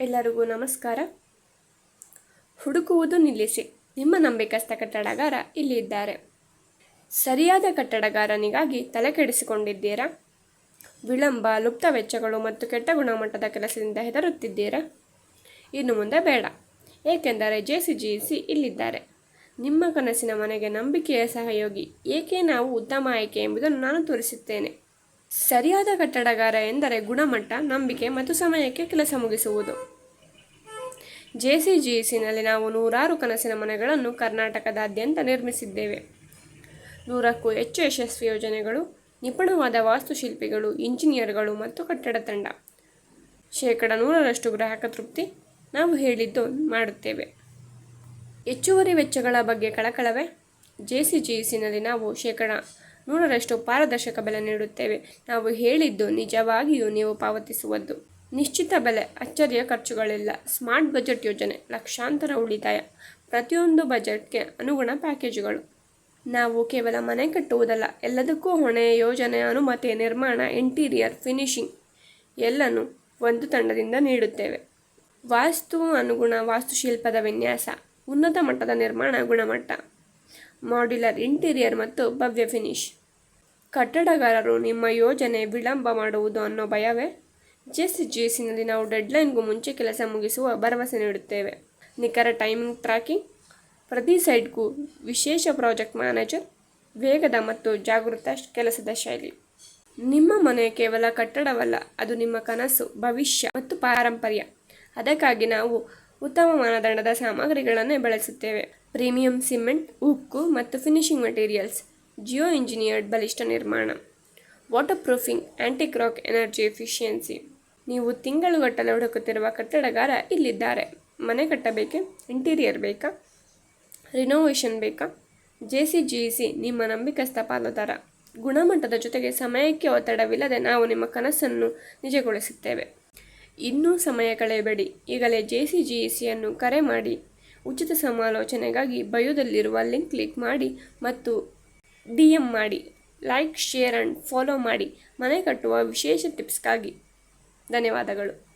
ಎಲ್ಲರಿಗೂ ನಮಸ್ಕಾರ. ಹುಡುಕುವುದು ನಿಲ್ಲಿಸಿ. ನಿಮ್ಮ ನಂಬಿಕಸ್ಥ ಕಟ್ಟಡಗಾರ ಇಲ್ಲಿ ಇದ್ದಾರೆ. ಸರಿಯಾದ ಕಟ್ಟಡಗಾರನಿಗಾಗಿ ತಲೆ ಕೆಡಿಸಿಕೊಂಡಿದ್ದೀರಾ? ವಿಳಂಬ, ಲುಪ್ತ ವೆಚ್ಚಗಳು ಮತ್ತು ಕೆಟ್ಟ ಗುಣಮಟ್ಟದ ಕೆಲಸದಿಂದ ಹೆದರುತ್ತಿದ್ದೀರಾ? ಇನ್ನು ಮುಂದೆ ಬೇಡ. ಏಕೆಂದರೆ ಜೆ ಸಿ ಜಿ ಸಿ ಇಲ್ಲಿದ್ದಾರೆ. ನಿಮ್ಮ ಕನಸಿನ ಮನೆಗೆ ನಂಬಿಕೆಯ ಸಹಯೋಗಿ. ಏಕೆ ನಾವು ಉತ್ತಮ ಆಯ್ಕೆ ಎಂಬುದನ್ನು ನಾನು ತೋರಿಸುತ್ತೇನೆ. ಸರಿಯಾದ ಕಟ್ಟಡಗಾರ ಎಂದರೆ ಗುಣಮಟ್ಟ, ನಂಬಿಕೆ ಮತ್ತು ಸಮಯಕ್ಕೆ ಕೆಲಸ ಮುಗಿಸುವುದು. ಜೆ ಸಿ ಜಿ ಸಿನಲ್ಲಿ ನಾವು ನೂರಾರು ಕನಸಿನ ಮನೆಗಳನ್ನು ಕರ್ನಾಟಕದಾದ್ಯಂತ ನಿರ್ಮಿಸಿದ್ದೇವೆ. ನೂರಕ್ಕೂ ಹೆಚ್ಚು ಯಶಸ್ವಿ ಯೋಜನೆಗಳು, ನಿಪುಣವಾದ ವಾಸ್ತುಶಿಲ್ಪಿಗಳು, ಇಂಜಿನಿಯರ್ಗಳು ಮತ್ತು ಕಟ್ಟಡ ತಂಡ. ಶೇಕಡ ನೂರರಷ್ಟು ಗ್ರಾಹಕ ತೃಪ್ತಿ ನಾವು ಹೇಳಿದ್ದು ಮಾಡುತ್ತೇವೆ. ಹೆಚ್ಚುವರಿ ವೆಚ್ಚಗಳ ಬಗ್ಗೆ ಕಳಕಳವೆ? ಜೆ ಸಿ ಜಿ ಸಿನಲ್ಲಿ ನಾವು ಶೇಕಡ ನೂರರಷ್ಟು ಪಾರದರ್ಶಕ ಬೆಲೆ ನೀಡುತ್ತೇವೆ. ನಾವು ಹೇಳಿದ್ದು ನಿಜವಾಗಿಯೂ ನೀವು ಪಾವತಿಸುವದ್ದು. ನಿಶ್ಚಿತ ಬೆಲೆ, ಅಚ್ಚರಿಯ ಖರ್ಚುಗಳಿಲ್ಲ. ಸ್ಮಾರ್ಟ್ ಬಜೆಟ್ ಯೋಜನೆ, ಲಕ್ಷಾಂತರ ಉಳಿತಾಯ. ಪ್ರತಿಯೊಂದು ಬಜೆಟ್ಗೆ ಅನುಗುಣ ಪ್ಯಾಕೇಜುಗಳು. ನಾವು ಕೇವಲ ಮನೆ ಕಟ್ಟುವುದಲ್ಲ, ಎಲ್ಲದಕ್ಕೂ ಹೊಣೆ ಯೋಜನೆ, ಅನುಮತಿ, ನಿರ್ಮಾಣ, ಇಂಟೀರಿಯರ್, ಫಿನಿಶಿಂಗ್ ಎಲ್ಲನೂ ಒಂದು ತಂಡದಿಂದ ನೀಡುತ್ತೇವೆ. ವಾಸ್ತು ಅನುಗುಣ ವಾಸ್ತುಶಿಲ್ಪದ ವಿನ್ಯಾಸ. ಉನ್ನತ ಮಟ್ಟದ ನಿರ್ಮಾಣ ಗುಣಮಟ್ಟ. ಮಾಡ್ಯುಲರ್ ಇಂಟೀರಿಯರ್ ಮತ್ತು ಭವ್ಯ ಫಿನಿಶ್. ಕಟ್ಟಡಗಾರರು ನಿಮ್ಮ ಯೋಜನೆ ವಿಳಂಬ ಮಾಡುವುದು ಅನ್ನೋ ಭಯವೇ? ಜೆಸ್ ಸಿ ಜಿ ಸಿನಲ್ಲಿ ನಾವು ಡೆಡ್ಲೈನ್ಗೂ ಮುಂಚೆ ಕೆಲಸ ಮುಗಿಸುವ ಭರವಸೆ ನೀಡುತ್ತೇವೆ. ನಿಖರ ಟೈಮಿಂಗ್ ಟ್ರ್ಯಾಕಿಂಗ್? ಪ್ರತಿ ಸೈಟ್ಗೂ ವಿಶೇಷ ಪ್ರಾಜೆಕ್ಟ್ ಮ್ಯಾನೇಜರ್, ವೇಗದ ಮತ್ತು ಜಾಗೃತ ಕೆಲಸದ ಶೈಲಿ. ನಿಮ್ಮ ಮನೆ ಕೇವಲ ಕಟ್ಟಡವಲ್ಲ, ಅದು ನಿಮ್ಮ ಕನಸು, ಭವಿಷ್ಯ ಮತ್ತು ಪಾರಂಪರ್ಯ. ಅದಕ್ಕಾಗಿ ನಾವು ಉತ್ತಮ ಮಾನದಂಡದ ಸಾಮಗ್ರಿಗಳನ್ನೇ ಬಳಸುತ್ತೇವೆ. ಪ್ರೀಮಿಯಂ ಸಿಮೆಂಟ್, ಉಕ್ಕು ಮತ್ತು ಫಿನಿಶಿಂಗ್ ಮೆಟೀರಿಯಲ್ಸ್, ಜಿಯೋ ಇಂಜಿನಿಯರ್ಡ್ ಬಲಿಷ್ಠ ನಿರ್ಮಾಣ water proofing anti crack energy efficiency. ನೀವು ತಿಂಗಳುಗಟ್ಟಲೆ ಹುಡುಕುತ್ತಿರುವ ಕಟ್ಟಡಗಾರ ಇಲ್ಲಿದ್ದಾರೆ. ಮನೆ ಕಟ್ಟಬೇಕೆ? ಇಂಟೀರಿಯರ್ ಬೇಕಾ? ರಿನೋವೇಷನ್ ಬೇಕಾ? ಜೆ ಸಿ ಜಿ ಸಿ, ನಿಮ್ಮ ನಂಬಿಕಸ್ಥ ಪಾಲುದಾರ. ಗುಣಮಟ್ಟದ ಜೊತೆಗೆ ಸಮಯಕ್ಕೆ ಒತ್ತಡವಿಲ್ಲದೆ ನಾವು ನಿಮ್ಮ ಕನಸನ್ನು ನಿಜಗೊಳಿಸುತ್ತೇವೆ. ಇನ್ನೂ ಸಮಯ ಕಳೆಯಬೇಡಿ. ಈಗಲೇ ಜೆ ಸಿ ಜಿ ಸಿಯನ್ನು ಕರೆ ಮಾಡಿ. ಉಚಿತ ಸಮಾಲೋಚನೆಗಾಗಿ ಬಯೋದಲ್ಲಿರುವ ಲಿಂಕ್ ಕ್ಲಿಕ್ ಮಾಡಿ ಮತ್ತು ಡಿ ಎಂ ಮಾಡಿ. ಲೈಕ್, ಶೇರ್ ಆ್ಯಂಡ್ ಫಾಲೋ ಮಾಡಿ. ಮನೆ ಕಟ್ಟುವ ವಿಶೇಷ ಟಿಪ್ಸ್ಗಾಗಿ. ಧನ್ಯವಾದಗಳು.